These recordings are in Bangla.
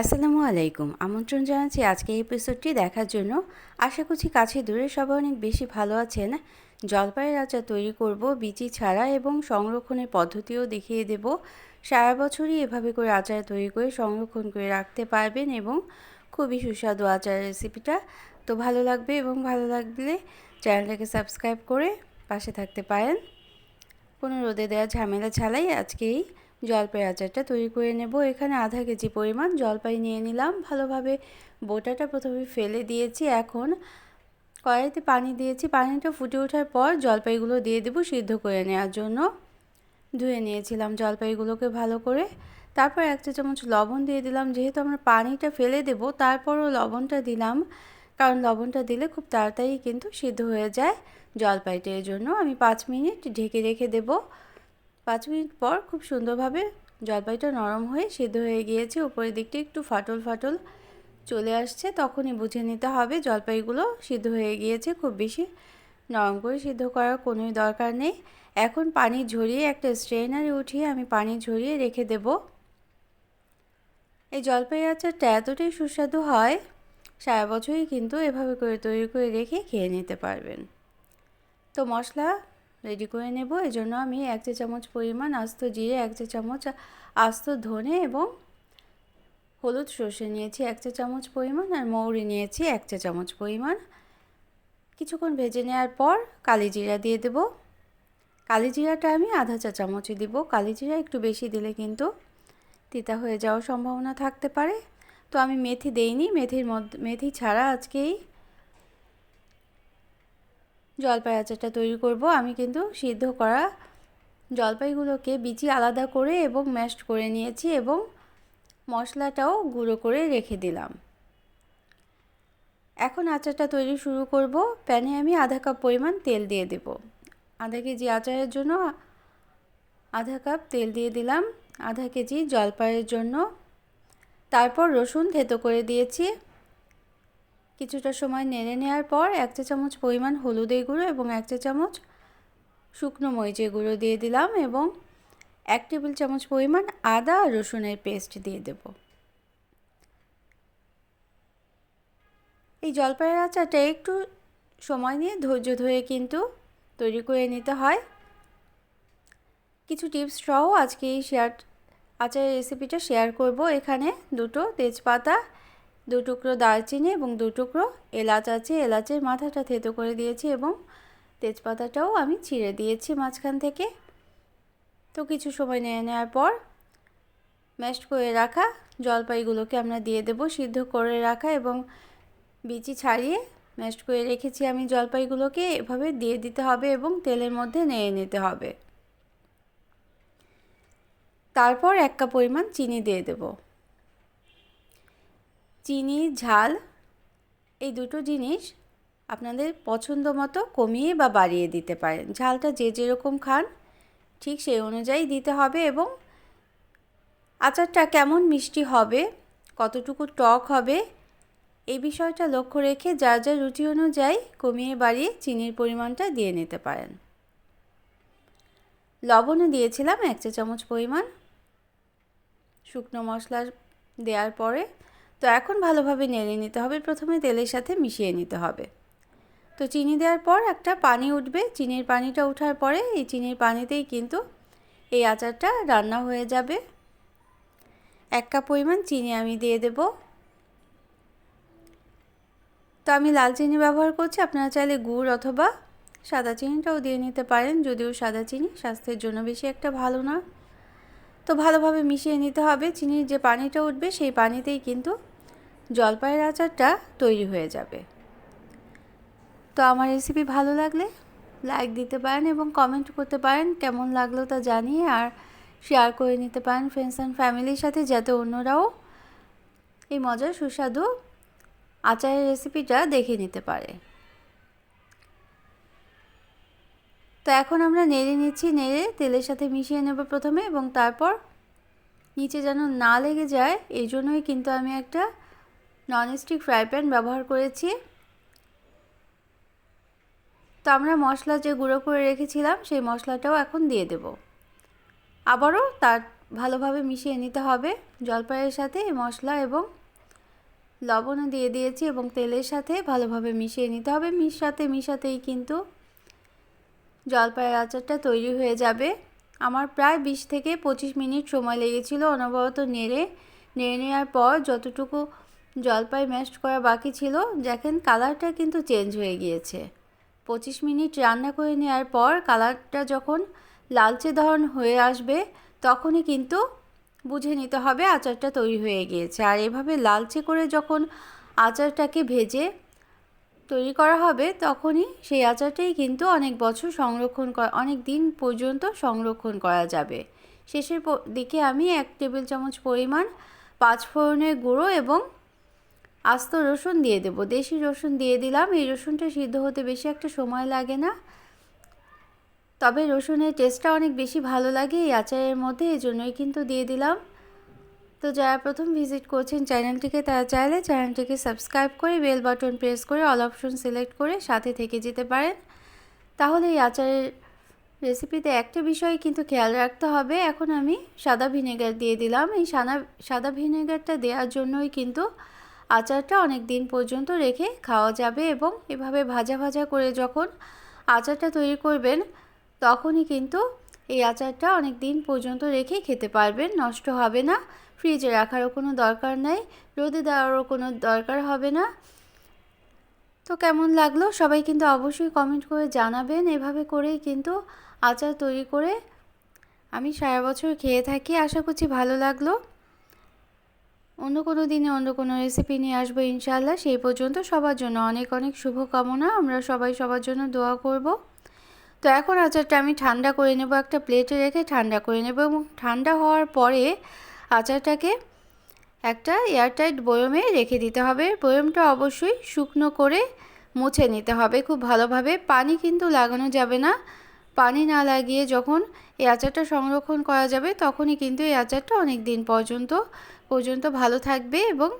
আসসালামু আলাইকুম। আমন্ত্রণ জানাচ্ছি আজকে এই এপিসোডটি দেখার জন্য। আশা করছি কাছে দূরে সবাই অনেক বেশি ভালো আছেন। জলপাইয়ের আচার তৈরি করব, বিচি ছাড়া এবং সংরক্ষণের পদ্ধতিও দেখিয়ে দেব। সারা বছরই এভাবে করে আচার তৈরি করে সংরক্ষণ করে রাখতে পারবেন এবং খুবই সুস্বাদু আচার রেসিপিটা তো ভালো লাগবে এবং ভালো লাগলে চ্যানেলটাকে সাবস্ক্রাইব করে পাশে থাকতে পারেন। কোনো রোদে দেওয়া ঝামেলা ছাড়াই আজকেই জলপাই আচারটা তৈরি করে নেব। এখানে আধা কেজি পরিমাণ জলপাই নিয়ে নিলাম। ভালোভাবে বোটাটা প্রথমে ফেলে দিয়েছি। এখন কড়াইতে পানি দিয়েছি। পানিটা ফুটে ওঠার পর জলপাইগুলো দিয়ে দেবো সিদ্ধ করে নেওয়ার জন্য। ধুয়ে নিয়েছিলাম জলপাইগুলোকে ভালো করে। তারপর এক চা চামচ লবণ দিয়ে দিলাম। যেহেতু আমরা পানিটা ফেলে দেব, তারপরও লবণটা দিলাম। কারণ লবণটা দিলে খুব তাড়াতাড়ি কিন্তু সিদ্ধ হয়ে যায় জলপাইটের জন্য আমি পাঁচ মিনিট ঢেকে রেখে দেবো। পাঁচ মিনিট পর খুব সুন্দরভাবে জলপাইটা নরম হয়ে সিদ্ধ হয়ে গিয়েছে। উপরের দিকটা একটু ফাটল ফাটল চলে আসছে। তখনই বুঝে নিতে হবে জলপাইগুলো সিদ্ধ হয়ে গিয়েছে খুব বেশি। নরম করে সিদ্ধ করার কোনোই দরকার নেই। এখন পানি ঝরিয়ে একটা স্ট্রেনারে উঠিয়ে আমি পানি ঝরিয়ে রেখে দেব। এই জলপাই আচারটা এতটাই সুস্বাদু হয়, সারা বছরই কিন্তু এভাবে করে তৈরি করে রেখে খেয়ে নিতে পারবেন। তো মশলা রেডি করে নেব। এজন্য আমি এক চা চামচ পরিমাণ আস্ত জিরে, এক চা চামচ আস্ত ধনে এবং হলুদ সর্ষে নিয়েছি, এক চা চামচ পরিমাণ, আর মৌরি নিয়েছি, এক চা চামচ পরিমাণ। কিছুক্ষণ ভেজে নেওয়ার পর কালি জিরা দিয়ে দেব। কালি জিরাটা আমি আধা চা চামচই দিব। কালি জিরা একটু বেশি দিলে কিন্তু তিতা হয়ে যাওয়ার সম্ভাবনা থাকতে পারে। তো আমি মেথি দেইনি, মেথির মধ্যে, মেথি ছাড়া আজকেই জলপাই আচারটা তৈরি করব। আমি কিন্তু সিদ্ধ করা জলপাইগুলোকে বিচি আলাদা করে এবং ম্যাশড করে নিয়েছি এবং মশলাটাও গুঁড়ো করে রেখে দিলাম। এখন আচারটা তৈরি শুরু করব। প্যানে আমি আধা কাপ পরিমাণ তেল দিয়ে দেব। আধা কেজি আচারের জন্য আধা কাপ তেল দিয়ে দিলাম। আধা কেজি জলপাইয়ের জন্য। তারপর রসুন থেতো করে দিয়েছি। কিছুটা সময় নেড়ে নেওয়ার পর এক চা চামচ পরিমাণ হলুদের গুঁড়ো এবং এক চা চামচ শুকনো মরিচের গুঁড়ো দিয়ে দিলাম এবং এক টেবিল চামচ পরিমাণ আদা আর রসুনের পেস্ট দিয়ে দেব। এই জলপাইয়ের আচারটা একটু সময় নিয়ে ধৈর্য ধরে কিন্তু তৈরি করে নিতে হয়। কিছু টিপস সহ আজকে এই শেয়ার, আচারের রেসিপিটা শেয়ার করব। এখানে দুটো তেজপাতা দু টুকরো দারচিনি এবং দু টুকরো এলাচ আছে, এলাচের মাথাটা থেতো করে দিয়েছি এবং তেজপাতাটাও আমি ছিঁড়ে দিয়েছি মাঝখান থেকে। তো কিছু সময় নিয়ে নেওয়ার পর ম্যাশ করে রাখা জলপাইগুলোকে আমরা দিয়ে দেব সিদ্ধ করে রাখা এবং বিচি ছাড়িয়ে ম্যাশ করে রেখেছি আমি জলপাইগুলোকে। এভাবে দিয়ে দিতে হবে এবং তেলের মধ্যে নিয়ে নিতে হবে। তারপর এক কাপ পরিমাণ চিনি দিয়ে দেবো। চিনি, ঝাল, এই দুটো জিনিস আপনাদের পছন্দ মতো কমিয়ে বা বাড়িয়ে দিতে পারেন। ঝালটা যে যেরকম খান, ঠিক সেই অনুযায়ী দিতে হবে এবং আচারটা কেমন মিষ্টি হবে, কতটুকু টক হবে, এই বিষয়টা লক্ষ্য রেখে যার যার রুচি অনুযায়ী কমিয়ে বাড়িয়ে চিনির পরিমাণটা দিয়ে নিতে পারেন। লবণও দিয়েছিলাম, এক চা চামচ পরিমাণ। শুকনো মশলা দেওয়ার পরে তো এখন ভালোভাবে নেড়ে নিতে হবে। প্রথমে তেলের সাথে মিশিয়ে নিতে হবে। তো চিনি দেওয়ার পর একটা পানি উঠবে। চিনির পানিটা ওঠার পরে এই চিনির পানিতেই কিন্তু এই আচারটা রান্না হয়ে যাবে। এক কাপ পরিমাণ চিনি আমি দিয়ে দেব। তো আমি লাল চিনি ব্যবহার করছি। আপনারা চাইলে গুড় অথবা সাদা চিনিটাও দিয়ে নিতে পারেন। যদিও সাদা চিনি স্বাস্থ্যের জন্য বেশি একটা ভালো না। তো ভালোভাবে মিশিয়ে নিতে হবে। চিনির যে পানিটা উঠবে সেই পানিতেই কিন্তু জলপাইয়ের আচারটা তৈরি হয়ে যাবে। তো আমার রেসিপি ভালো লাগলে লাইক দিতে পারেন এবং কমেন্ট করতে পারেন কেমন লাগল তা জানিয়ে আর শেয়ার করে নিতে পারেন ফ্রেন্ডস অ্যান্ড ফ্যামিলির সাথে যাতে অন্যরাও এই মজার সুস্বাদু আচারের রেসিপিটা দেখে নিতে পারে। তো এখন আমরা নেড়ে নিচ্ছি, নেড়ে তেলের সাথে মিশিয়ে নেব প্রথমে এবং তারপর নিচে যেন না লেগে যায়, এই জন্যই কিন্তু আমি একটা ননস্টিক ফ্রাই প্যান ব্যবহার করেছি। তো আমরা মশলা যে গুঁড়ো করে রেখেছিলাম, সেই মশলাটাও এখন দিয়ে দেব। আবারও তার ভালোভাবে মিশিয়ে নিতে হবে। জলপাইয়ের সাথে মশলা এবং লবণও দিয়ে দিয়েছি এবং তেলের সাথে ভালোভাবে মিশিয়ে নিতে হবে। মিশাতে, মিশাতেই কিন্তু জলপাইয়ের আচারটা তৈরি হয়ে যাবে। আমার প্রায় বিশ থেকে পঁচিশ মিনিট সময় লেগেছিল অনবরত নেড়ে। নেড়ে নেওয়ার পর যতটুকু জলপাই ম্যাশ করা বাকি ছিল, দেখেন কালারটা কিন্তু চেঞ্জ হয়ে গিয়েছে। পঁচিশ মিনিট রান্না করে নেওয়ার পর কালারটা যখন লালচে ধরন হয়ে আসবে, তখনই কিন্তু বুঝে নিতে হবে আচারটা তৈরি হয়ে গিয়েছে। আর এভাবে লালচে করে যখন আচারটাকে ভেজে তৈরি করা হবে, তখনই সেই আচারটাই কিন্তু অনেক বছর সংরক্ষণ করা অনেক দিন পর্যন্ত সংরক্ষণ করা যাবে। শেষের দিকে আমি এক টেবিল চামচ পরিমাণ পাঁচ ফোড়নের গুঁড়ো এবং আস্ত রসুন দিয়ে দেবো। দেশি রসুন দিয়ে দিলাম। এই রসুনটা সিদ্ধ হতে বেশি একটা সময় লাগে না। তবে রসুনের টেস্টটা অনেক বেশি ভালো লাগে এই আচারের মধ্যে এই জন্যই কিন্তু দিয়ে দিলাম। তো যারা প্রথম ভিজিট করছেন চ্যানেলটিকে তারা চাইলে চ্যানেলটিকে সাবস্ক্রাইব করে বেল বাটন প্রেস করে অল অপশন সিলেক্ট করে সাথে থেকে যেতে পারেন। তাহলে এই আচারের রেসিপিতে একটা বিষয় কিন্তু খেয়াল রাখতে হবে। এখন আমি সাদা ভিনেগার দিয়ে দিলাম। এই সাদা সাদা ভিনেগারটা দেওয়ার জন্যই কিন্তু আচারটা অনেক দিন পর্যন্ত রেখে খাওয়া যাবে এবং এভাবে ভাজা ভাজা করে যখন আচারটা তৈরি করবেন, তখনই কিন্তু এই আচারটা অনেক দিন পর্যন্ত রেখে খেতে পারবেন, নষ্ট হবে না। ফ্রিজে রাখারও কোনো দরকার নাই, রোদে দেওয়ারও কোনো দরকার হবে না। তো কেমন লাগল? সবাই কিন্তু অবশ্যই কমেন্ট করে জানাবেন। এভাবে করেই কিন্তু আচার তৈরি করে আমি সারা বছর খেয়ে থাকি। আশা করছি ভালো লাগল। অন্য কোনো দিনে অন্য কোনো রেসিপি নিয়ে আসব ইনশাল্লাহ সেই পর্যন্ত সবার জন্য অনেক অনেক শুভকামনা। আমরা সবাই সবার জন্য দোয়া করব। তো এখন আচারটা আমি ঠান্ডা করে নেব একটা প্লেটে রেখে, ঠান্ডা করে নেব এবং ঠান্ডা হওয়ার পরে আচারটাকে একটা এয়ারটাইট বয়মে রেখে দিতে হবে। বয়মটা অবশ্যই শুকনো করে মুছে নিতে হবে। খুব ভালোভাবে। পানি কিন্তু লাগানো যাবে না। পানি না লাগিয়ে যখন এই আচারটা সংরক্ষণ করা যাবে, তখনই কিন্তু এই আচারটা অনেক দিন পর্যন্ত পর্যন্ত ভালো থাকবে এবং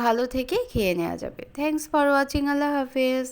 ভালো থেকে খেয়ে নেওয়া যাবে। থ্যাংকস ফর ওয়াচিং আল্লাহ হাফেজ।